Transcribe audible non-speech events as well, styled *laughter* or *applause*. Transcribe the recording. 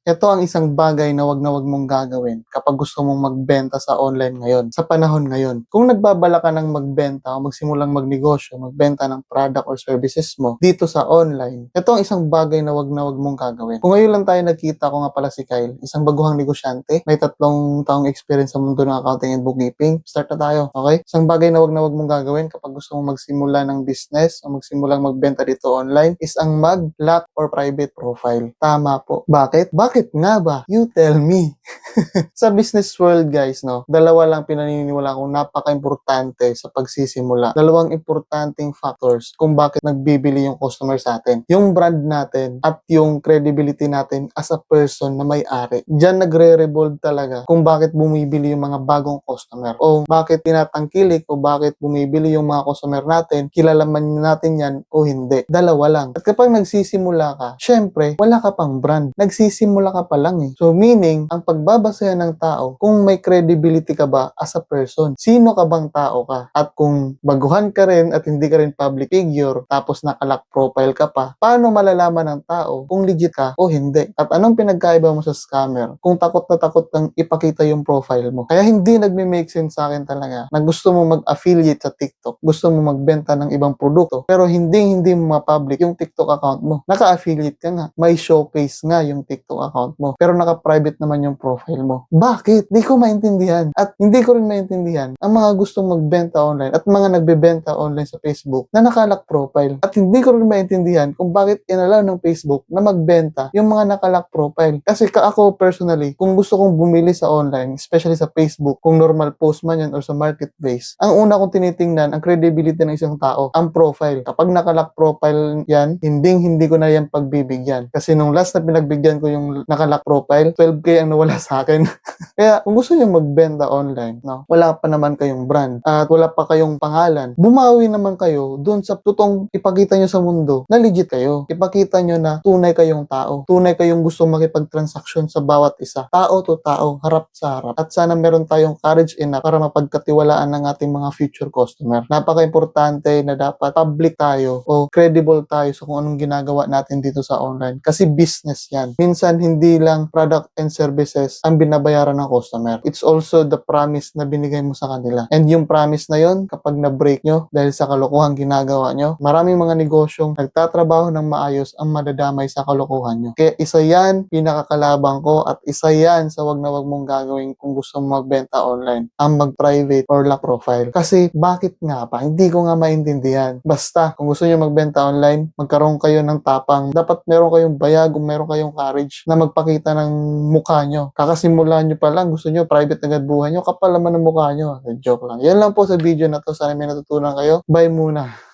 Ito ang isang bagay na wag na wag mong gagawin kapag gusto mong magbenta sa online ngayon, sa panahon ngayon. Kung nagbabala ka ng magbenta o magsimulang magnegosyo, magbenta ng product or services mo dito sa online, ito ang isang bagay na wag na wag mong gagawin. Kung ngayon lang tayo nagkita, ko nga pala si Kyle, isang baguhang negosyante, may tatlong taong experience sa mundo ng accounting and bookkeeping. Start na tayo, okay? Isang bagay na wag na wag mong gagawin kapag gusto mong magsimula ng business o magsimulang magbenta dito online is ang mag-lock or private profile. Tama po. Bakit? Bakit nga ba? You tell me. *laughs* sa business world guys, no, dalawa lang pinaniniwala kong napaka-importante sa pagsisimula. Dalawang importanteng factors kung bakit nagbibili yung customer sa atin. Yung brand natin at yung credibility natin as a person na may-ari. Diyan nagre-revolve talaga kung bakit bumibili yung mga bagong customer o bakit tinatangkilik o bakit bumibili yung mga customer natin, kilala man natin yan o hindi. Dalawa lang. At kapag nagsisimula ka, syempre, wala ka pang brand. Nagsisimula ka pa lang eh. So meaning, ang pagbabasehan ng tao, kung may credibility ka ba as a person, sino ka bang tao ka? At kung baguhan ka rin at hindi ka rin public figure, tapos nakalock profile ka pa, paano malalaman ng tao kung legit ka o hindi? At anong pinagkaiba mo sa scammer? Kung takot na takot kang ipakita yung profile mo. Kaya hindi nagme-make sense sa akin talaga na gusto mo mag-affiliate sa TikTok, gusto mo magbenta ng ibang produkto, pero hindi hindi mo ma-public yung TikTok account mo. Naka-affiliate ka nga, may showcase nga yung TikTok account mo, pero naka-private naman yung profile mo. Bakit? Di ko maintindihan. At hindi ko rin maintindihan ang mga gustong magbenta online at mga nagbebenta online sa Facebook na nakalock profile. At hindi ko rin maintindihan kung bakit inalaw ng Facebook na magbenta yung mga nakalock profile. Kasi ka ako personally, kung gusto kong bumili sa online, especially sa Facebook, kung normal post man yan or sa marketplace, ang una kong tinitingnan, ang credibility ng isang tao, ang profile. Kapag nakalock profile yan, hindi hindi ko na yan pagbibigyan. Kasi nung last na pinagbigyan ko yung nakalock profile, 12k ang nawala sa akin. *laughs* Kaya kung gusto niyo magbenta online, no, wala pa naman kayong brand at wala pa kayong pangalan, bumawi naman kayo dun sa tutong ipakita nyo sa mundo na legit kayo. Ipakita nyo na tunay kayong tao. Tunay kayong gusto makipag-transaction sa bawat isa. Tao to tao, harap sa harap. At sana meron tayong courage enough para mapagkatiwalaan ng ating mga future customer. Napaka-importante na dapat public tayo o credible tayo sa kung anong ginagawa natin dito sa online. Kasi business yan. Minsan, hindi lang product and services ang binabayaran ng customer. It's also the promise na binigay mo sa kanila. And yung promise na yon kapag na-break nyo dahil sa kalokohan ginagawa nyo, maraming mga negosyong nagtatrabaho ng maayos ang madadamay sa kalokohan nyo. Kaya isa yan, pinakakalabang ko at isa yan sa wag na wag mong gagawin kung gusto mo magbenta online, ang mag-private or lock profile. Kasi bakit nga pa? Hindi ko nga maintindihan. Basta, kung gusto nyo magbenta online, magkaroon kayo ng tapang. Dapat meron kayong bayag o meron kayong courage na magpakita ng mukha nyo. Kakasimula nyo pa lang, gusto nyo private agad buhay nyo, kapal naman ng mukha nyo. Joke lang. Yan lang po sa video na to. Sana may natutunan kayo. Bye muna.